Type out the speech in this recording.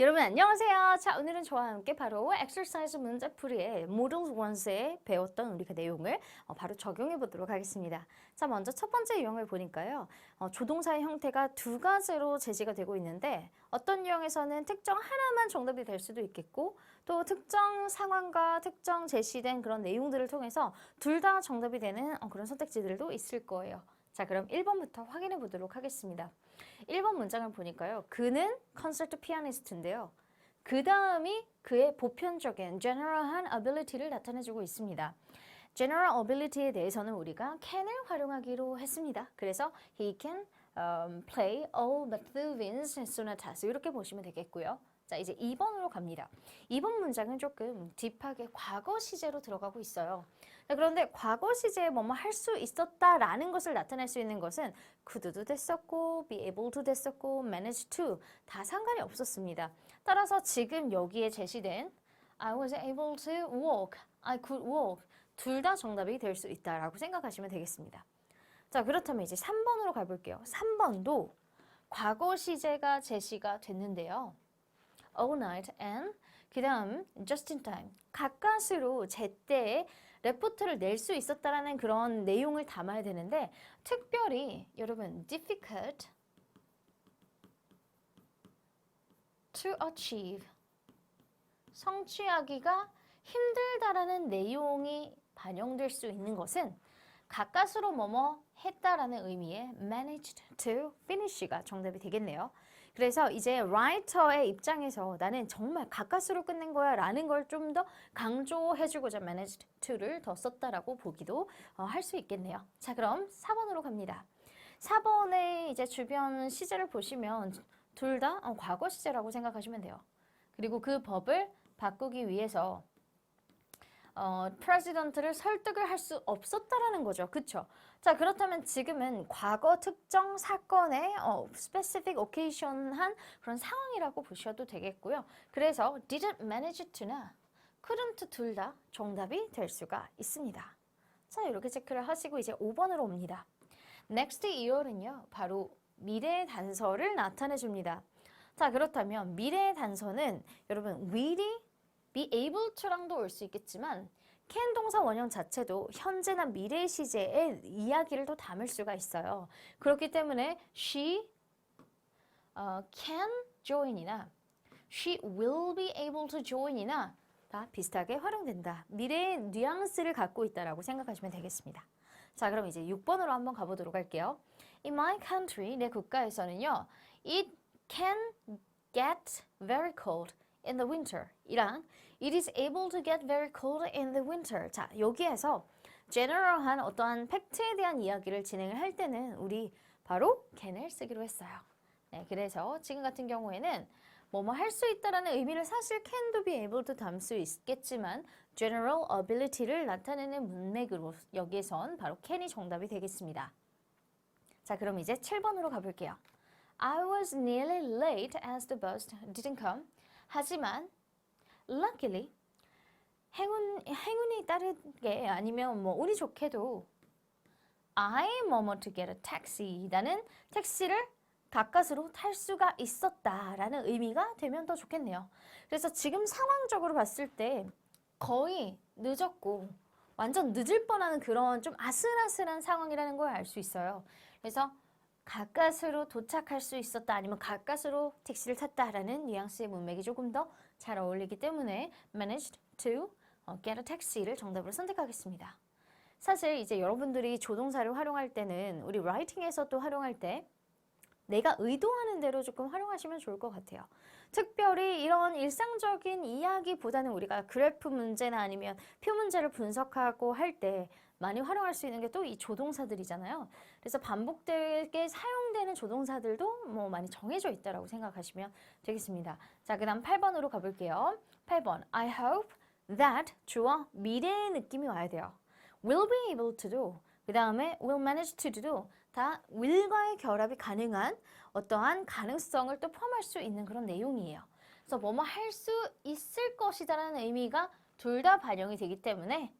여러분 안녕하세요. 자 오늘은 저와 함께 바로 엑서사이즈 문제풀이의 모든 원스에 배웠던 우리 그 내용을 어, 바로 적용해 보도록 하겠습니다. 자 먼저 첫 번째 유형을 보니까요. 어, 조동사의 형태가 두 가지로 제시가 되고 있는데 어떤 유형에서는 특정 하나만 정답이 될 수도 있겠고 또 특정 상황과 특정 제시된 그런 내용들을 통해서 둘 다 정답이 되는 어, 그런 선택지들도 있을 거예요. 자 그럼 1번부터 확인해 보도록 하겠습니다. 1번 문장을 보니까요. 그는 콘서트 피아니스트인데요. 그 다음이 그의 보편적인 general한 ability를 나타내주고 있습니다. general ability에 대해서는 우리가 can을 활용하기로 했습니다. 그래서 he can um, play all Beethoven's sonatas 이렇게 보시면 되겠고요. 자 이제 2번으로 갑니다. 2번 문장은 조금 딥하게 과거 시제로 들어가고 있어요. 자, 그런데 과거 시제에 뭐뭐 할 수 있었다라는 것을 나타낼 수 있는 것은 could도 됐었고 be able to 됐었고 manage to 다 상관이 없었습니다. 따라서 지금 여기에 제시된 I was able to walk, I could walk 둘 다 정답이 될 수 있다라고 생각하시면 되겠습니다. 자 그렇다면 이제 3번으로 가볼게요. 3번도 과거 시제가 제시가 됐는데요. All night and 그 다음 just in time. 가까스로 제때에 레포트를 낼 수 있었다라는 그런 내용을 담아야 되는데 특별히 여러분 difficult to achieve. 성취하기가 힘들다라는 내용이 반영될 수 있는 것은 가까스로 뭐뭐 했다라는 의미의 managed to finish가 정답이 되겠네요. 그래서 이제 라이터의 입장에서 나는 정말 가까스로 끝낸 거야 라는 걸 좀 더 강조해주고자 managed to를 더 썼다라고 보기도 어, 할수 있겠네요. 자 그럼 4번으로 갑니다. 4번의 이제 주변 시제를 보시면 둘다 어, 과거 시제라고 생각하시면 돼요. 그리고 그 법을 바꾸기 위해서 어, 프레지던트를 설득을 할 수 없었다라는 거죠. 그쵸? 자, 그렇다면 지금은 과거 특정 사건의 어, specific occasion한 그런 상황이라고 보셔도 되겠고요. 그래서 didn't manage to나 couldn't 둘 다 정답이 될 수가 있습니다. 자, 이렇게 체크를 하시고 이제 5번으로 옵니다. next year는요, 바로 미래의 단서를 나타내 줍니다. 자, 그렇다면 미래의 단서는 여러분 will이 be able to랑도 올 수 있겠지만 can 동사 원형 자체도 현재나 미래 시제의 이야기를 또 담을 수가 있어요. 그렇기 때문에 she 어, can join이나 she will be able to join이나 다 비슷하게 활용된다. 미래의 뉘앙스를 갖고 있다라고 생각하시면 되겠습니다. 자, 그럼 이제 6번으로 한번 가보도록 할게요. In my country, 내 국가에서는요, it can get very cold in the winter. 이랑 it is able to get very cold in the winter. 자, 여기에서 general한 어떠한 팩트에 대한 이야기를 진행을 할 때는 우리 바로 can을 쓰기로 했어요. 네, 그래서 지금 같은 경우에는 뭐뭐 할 수 있다라는 의미를 사실 can도 be able to 담을 수 있겠지만 general ability를 나타내는 문맥으로 여기에선 바로 can이 정답이 되겠습니다. 자, 그럼 이제 7번으로 가볼게요. I was nearly late as the bus didn't come. 하지만 luckily 행운 행운이 따르게 아니면 뭐 운이 좋게도 I 뭐뭐 to get a taxi 나는 택시를 가까스로 탈 수가 있었다라는 의미가 되면 더 좋겠네요. 그래서 지금 상황적으로 봤을 때 거의 늦었고 완전 늦을 뻔하는 그런 좀 아슬아슬한 상황이라는 걸 알 수 있어요. 그래서 가까스로 도착할 수 있었다 아니면 가까스로 택시를 탔다라는 뉘앙스의 문맥이 조금 더 잘 어울리기 때문에 managed to get a taxi를 정답으로 선택하겠습니다. 사실 이제 여러분들이 조동사를 활용할 때는 우리 라이팅에서 또 활용할 때 내가 의도하는 대로 조금 활용하시면 좋을 것 같아요. 특별히 이런 일상적인 이야기보다는 우리가 그래프 문제나 아니면 표 문제를 분석하고 할 때 많이 활용할 수 있는 게 또 이 조동사들이잖아요. 그래서 반복되게 사용되는 조동사들도 뭐 많이 정해져 있다라고 생각하시면 되겠습니다. 자, 그다음 8번으로 가볼게요. 8번 I hope that 주어 미래의 느낌이 와야 돼요. will be able to do 그 다음에 will manage to do 다 will과의 결합이 가능한 어떠한 가능성을 또 포함할 수 있는 그런 내용이에요. 그래서 뭐뭐 할 수 있을 것이다라는 의미가 둘 다 반영이 되기 때문에